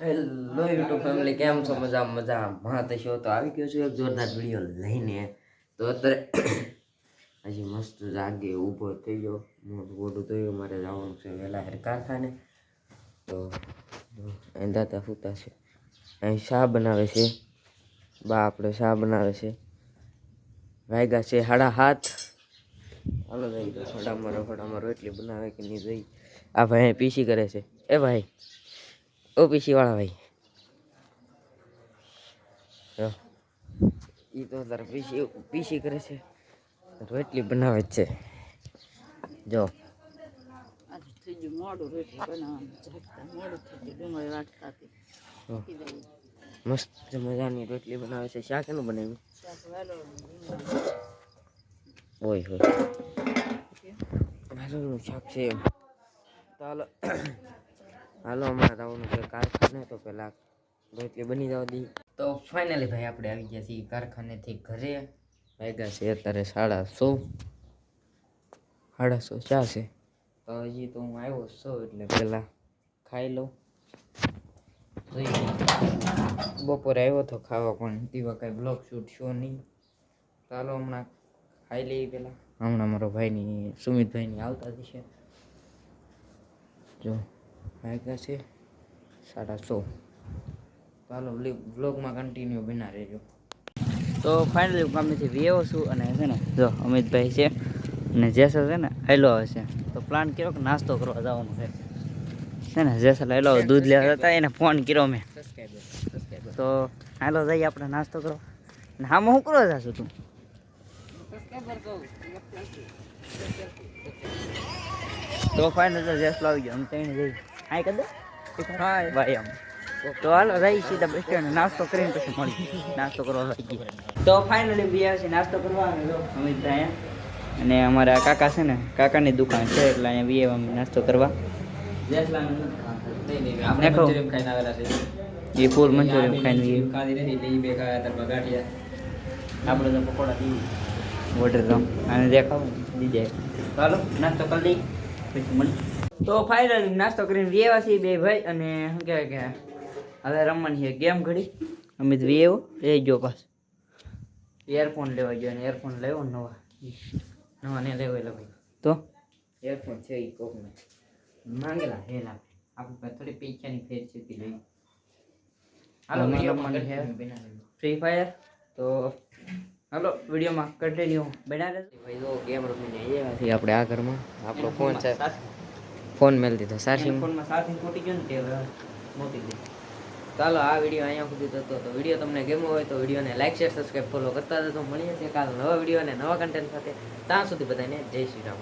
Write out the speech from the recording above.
Hello YouTube family કેમ છો? મજા મજા માં તો શો, તો આવી ગયો છું એક જોરદાર વીડિયો લઈને. તો અત્યારે હજી મસ્ત જાગે, ઊભો થઈ ગયો. મોટું મોટું થયું મારે જવાનું છે વહેલા હેર કારખાને. તો અહીં દાદા સૂતા છે. અહીં શા બનાવે છે? બા આપણે શા બનાવે છે? વાગ્યા છે હાડા હાથ. હાલો જઈ થોડામાં રખોડામાં રોટલી બનાવે કે નહીં જઈ આ ભાઈ પીસી કરે છે. એ ભાઈ ઓ પીસી વાળા ભાઈ. જો ઈ તો તારે પીસી પીસી કરે છે. રોટલી બનાવે જ છે. જો. મસ્ત મજાની રોટલી બનાવે છે. શાક એનું બનાવ્યું. ઓય હોય વેલોનું શાક છે એમ. તો હાલો હમણાં જવાનું છે કારખાને તો પહેલાં રોટલી બની જવા દઈ તો ફાઇનલી ભાઈ આપણે આવી ગયા છીએ કારખાનેથી ઘરે. વાગ્યા છે અત્યારે સાડા સો. સાડા સો ચા છે. તો હજી તો હું આવ્યો સો એટલે પહેલાં ખાઈ લઉં. બપોરે આવ્યો તો ખાવા પણ તેવા કાંઈ બ્લોગ શૂટ શો નહીં. ચાલો હમણાં ખાઈ લઈએ પહેલાં હમણાં મારો ભાઈની, સુમિતભાઈની આવતા જશે જો. વાગ્યા છે? સાડા સો. ચાલો બ્લોગમાં કન્ટિન્યુ બના રહેજો. તો ફાઇનલી ગામેથી વિયેવો છું અને છે ને જો અમિતભાઈ છે અને જેસલ છે ને આયલો આવે છે. તો પ્લાન કર્યો કે નાસ્તો કરવા જવાનો છે. છે ને જેસલ આયલો દૂધ લેવા હતા એને ફોન કર્યો મેં. તો હાલો જઈએ આપણે નાસ્તો કરો ને આમાં હું કરો જાશું તું? તો ફાઇનલ જેસલ આવી ગયો. અમે ત્રણ જઈ હાય કદ હાય ભાઈ આમ તો હાલો રહી સીધા બસ સ્ટેન્ડ નાસ્તો કરીને પછી મળી નાસ્તો કરવા લાગી તો ફાઇનલી બી છે નાસ્તો કરવા અહીંયા. અને અમારા કાકા છે ને કાકાની દુકાન છે એટલે અહીંયા બી અમે નાસ્તો કરવા. એ ફૂલ મંચુરિયમ ખાઈને આપણે તો પકોડા દીધી ઓર્ડર તો. અને દેખાવ દીજે ચાલો નાસ્તો કરી દઈ પછી મળી તો ફાઇનલ નાસ્તો કરીને વિયેવા છીએ બે ભાઈ અને શું કહેવાય કે હવે રમવાની છે ગેમ ઘડી. અમિત વિયેવો એ ગયો પાસ એરફોન લેવા ગયો અને એરફોન લેવો નવા. નવા ને લેવો એટલે ભાઈ તો? એરફોન છે ઈ કોકને. માંગેલા હેલા આપણે થોડી પૈસાની ફેર છે તે લઈ હાલો રમવાની છે. ફ્રી ફાયર તો હાલો વિડીયોમાં કન્ટિન્યુ બના દે. ભાઈ તો ગેમ રમીને આવ્યા છીએ આપણે આ ઘરમાં. આપણો ફોન છે. ફોન મેલ દીધો ચાર્જિંગ ફોનમાં સારથી ફૂટી ગયો ને તે મોટી દે ચાલો આ વીડિયો અહીંયા સુધી થતો તો વીડિયો તમને ગમ્યો હોય તો વિડીયોને લાઈક શેર સબસ્ક્રાઈબ ફોલો કરતા જતો મળીએ છીએ કાલ નવા વીડિયો અને નવા કન્ટેન્ટ સાથે. ત્યાં સુધી બધાને જય શ્રી રામ.